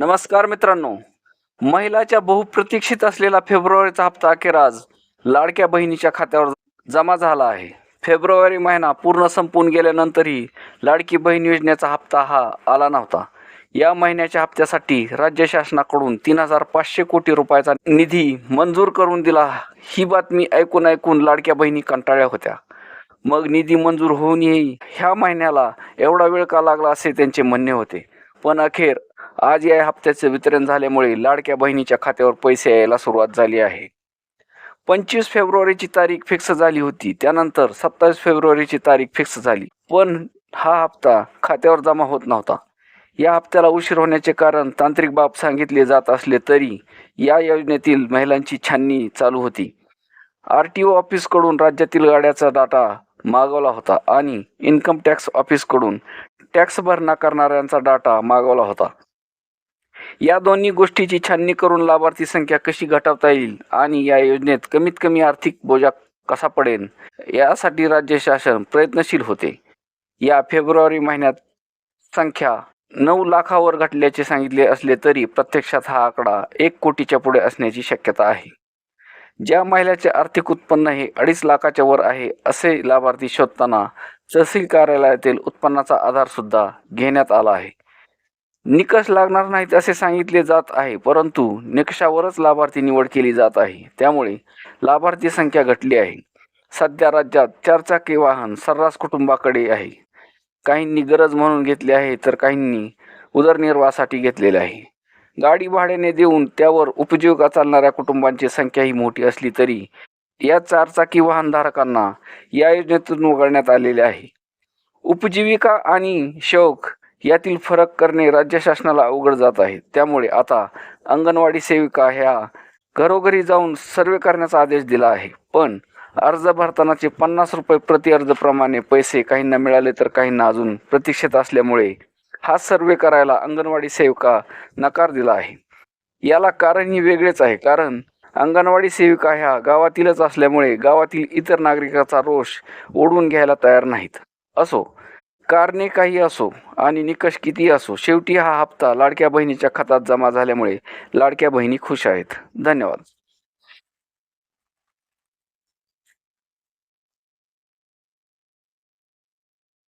नमस्कार मित्रांनो. महिलाच्या बहुप्रतीक्षित असलेला फेब्रुवारीचा हप्ता अखेर आज लाडक्या बहिणीच्या खात्यावर जमा झाला आहे. फेब्रुवारी महिना पूर्ण संपून गेल्यानंतरही लाडकी बहीण योजनेचा हप्ता हा आला नव्हता. या महिन्याच्या हप्त्यासाठी राज्य शासनाकडून तीन हजार पाचशे कोटी रुपयाचा निधी मंजूर करून दिला. ही बातमी ऐकून ऐकून लाडक्या बहिणी कंटाळल्या होत्या. मग निधी मंजूर होऊनही ह्या महिन्याला एवढा वेळ का लागला असे त्यांचे म्हणणे होते. पण अखेर आज या हप्त्याचे वितरण झाल्यामुळे लाडक्या बहिणीच्या खात्यावर पैसे यायला सुरुवात झाली आहे. पंचवीस फेब्रुवारीची तारीख फिक्स झाली होती. त्यानंतर सत्तावीस फेब्रुवारीची तारीख फिक्स झाली. पण हा हप्ता खात्यावर जमा होत नव्हता. या हप्त्याला उशीर होण्याचे कारण तांत्रिक बाब सांगितले जात असले तरी या योजनेतील महिलांची छाननी चालू होती. आर टी ओ ऑफिसकडून राज्यातील गाड्याचा डाटा मागवला होता आणि इन्कम टॅक्स ऑफिसकडून टॅक्स भरणा करणाऱ्यांचा डाटा मागवला होता. या दोन्ही गोष्टीची छाननी करून लाभार्थी संख्या कशी घटवता येईल आणि या योजनेत कमीत कमी आर्थिक बोजा कसा पडेल यासाठी राज्य शासन प्रयत्नशील होते. या फेब्रुवारी महिन्यात संख्या नऊ लाखावर घटल्याचे सांगितले असले तरी प्रत्यक्षात हा आकडा एक कोटीच्या पुढे असण्याची शक्यता आहे. ज्या महिलाचे आर्थिक उत्पन्न हे अडीच लाखाच्या वर आहे असे लाभार्थी शोधताना तहसील कार्यालयातील उत्पन्नाचा आधारसुद्धा घेण्यात आला आहे. निकष लागणार नाहीत असे सांगितले जात आहे परंतु निकषावरच लाभार्थी निवड केली जात आहे. त्यामुळे लाभार्थी संख्या घटली आहे. सध्या राज्यात चारचाकी वाहन सर्रास कुटुंबाकडे आहे. काहींनी गरज म्हणून घेतली आहे तर काहींनी उदरनिर्वाहासाठी घेतलेले आहे. गाडी भाड्याने देऊन त्यावर उपजीविका चालणाऱ्या कुटुंबांची संख्याही मोठी असली तरी या चारचाकी वाहनधारकांना या योजनेतून वगळण्यात आलेले आहे. उपजीविका आणि शौक यातील फरक करणे राज्य शासनाला अवघड जात आहे. त्यामुळे आता अंगणवाडी सेविका ह्या घरोघरी जाऊन सर्वे करण्याचा आदेश दिला आहे. पण अर्ज भरतानाचे पन्नास रुपये प्रति अर्जप्रमाणे पैसे काहींना मिळाले तर काहींना अजून प्रतीक्षेत असल्यामुळे हा सर्वे करायला अंगणवाडी सेविका नकार दिला आहे. याला कारणही वेगळेच आहे. कारण अंगणवाडी सेविका ह्या गावातीलच असल्यामुळे गावातील इतर नागरिकाचा रोष ओढून घ्यायला तयार नाहीत. असो कारणे काही असो आणि निकष किती असो शेवटी हा हप्ता लाडक्या बहिणीच्या खात्यात जमा झाल्यामुळे लाडक्या बहिणी खुश आहेत. धन्यवाद.